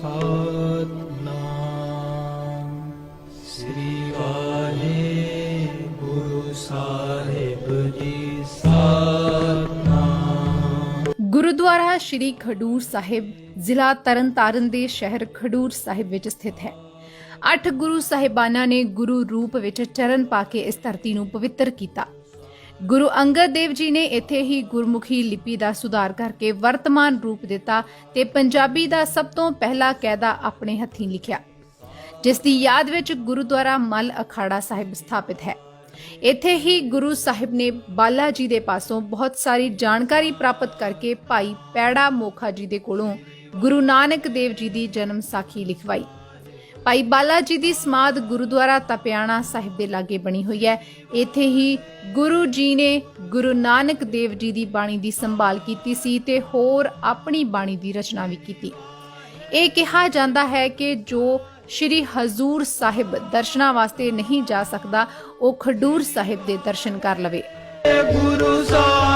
ਸਤਨਾਮ। ਸ੍ਰੀ ਵਾਹਿਗੁਰੂ ਸਾਹਿਬ ਜੀ, ਸਤਨਾਮ। ਗੁਰਦੁਆਰਾ ਸ਼੍ਰੀ ਖਡੂਰ ਸਾਹਿਬ, ਜ਼ਿਲ੍ਹਾ ਤਰਨਤਾਰਨ ਦੇ ਸ਼ਹਿਰ ਖਡੂਰ ਸਾਹਿਬ ਵਿੱਚ ਸਥਿਤ ਹੈ। ਅੱਠ ਗੁਰੂ ਸਾਹਿਬਾਨਾਂ ਨੇ ਗੁਰੂ ਰੂਪ ਵਿੱਚ ਚਰਨ ਪਾ ਕੇ ਇਸ ਧਰਤੀ ਨੂੰ ਪਵਿੱਤਰ ਕੀਤਾ। ਗੁਰੂ ਅੰਗਦ ਦੇਵ ਜੀ ਨੇ ਇੱਥੇ ਹੀ ਗੁਰਮੁਖੀ ਲਿਪੀ ਦਾ ਸੁਧਾਰ ਕਰਕੇ ਵਰਤਮਾਨ ਰੂਪ ਦਿੱਤਾ ਤੇ ਪੰਜਾਬੀ ਦਾ ਸਭ ਤੋਂ ਪਹਿਲਾ ਕਾਇਦਾ ਆਪਣੇ ਹੱਥੀਂ ਲਿਖਿਆ, ਜਿਸ ਦੀ ਯਾਦ ਵਿੱਚ ਗੁਰਦੁਆਰਾ ਮਲ ਅਖਾੜਾ ਸਾਹਿਬ ਸਥਾਪਿਤ ਹੈ। ਇੱਥੇ ਹੀ ਗੁਰੂ ਸਾਹਿਬ ਨੇ ਬਾਲਾ ਜੀ ਦੇ ਪਾਸੋਂ ਬਹੁਤ ਸਾਰੀ ਜਾਣਕਾਰੀ ਪ੍ਰਾਪਤ ਕਰਕੇ ਭਾਈ ਪੈੜਾ ਮੋਖਾ ਜੀ ਦੇ ਕੋਲੋਂ ਗੁਰੂ ਨਾਨਕ ਦੇਵ ਜੀ ਦੀ ਜਨਮ ਸਾਖੀ ਲਿਖਵਾਈ। ਭਾਈ ਬਾਲਾ ਜੀ ਦੀ ਸਮਾਧ ਗੁਰਦੁਆਰਾ ਤਪਿਆਣਾ ਸਾਹਿਬ ਦੇ ਲਾਗੇ ਬਣੀ ਹੋਈ ਹੈ। ਇੱਥੇ ਹੀ ਗੁਰੂ ਜੀ ਨੇ ਗੁਰੂ ਨਾਨਕ ਦੇਵ ਜੀ ਦੀ ਬਾਣੀ ਦੀ ਸੰਭਾਲ ਕੀਤੀ ਸੀ ਤੇ ਹੋਰ ਆਪਣੀ ਬਾਣੀ ਦੀ ਰਚਨਾ ਵੀ ਕੀਤੀ। ਇਹ ਕਿਹਾ ਜਾਂਦਾ ਹੈ ਕਿ ਜੋ ਸ਼੍ਰੀ ਹਜ਼ੂਰ ਸਾਹਿਬ ਦਰਸ਼ਨਾਂ ਵਾਸਤੇ ਨਹੀਂ ਜਾ ਸਕਦਾ, ਉਹ ਖਡੂਰ ਸਾਹਿਬ ਦੇ ਦਰਸ਼ਨ ਕਰ ਲਵੇ। ਗੁਰੂ ਸਾਹਿਬ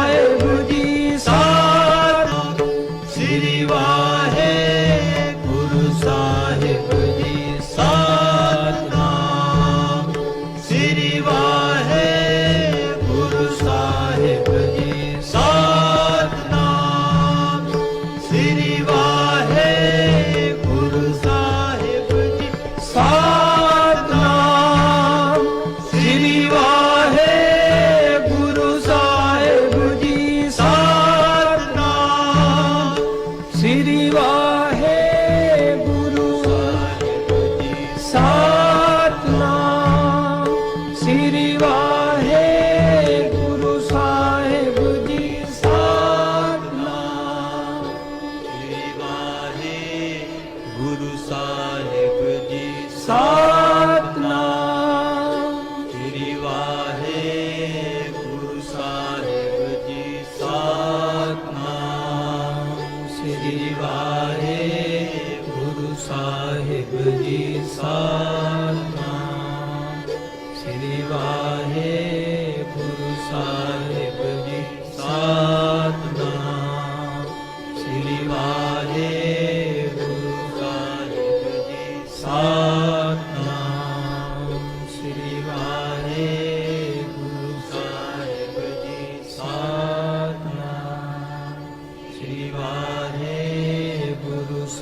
ਸ੍ਰੀ ਵਾਹਿਗੁਰੂ ਸਾਹਿਬ ਜੀ ਸਤਨਾਮ ਸ੍ਰੀ ਵਾਹਿਗੁਰੂ ਸਾਹਿਬ ਜੀ ਸਤਨਾਮ ਸ੍ਰੀ ਵਾਹਿਗੁਰੂ ਸਾਹਿਬ ਜੀ ਸਤਨਾਮ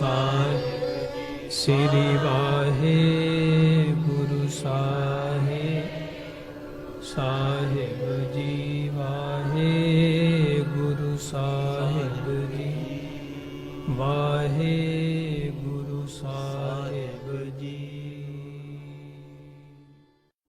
साय श्री वाहे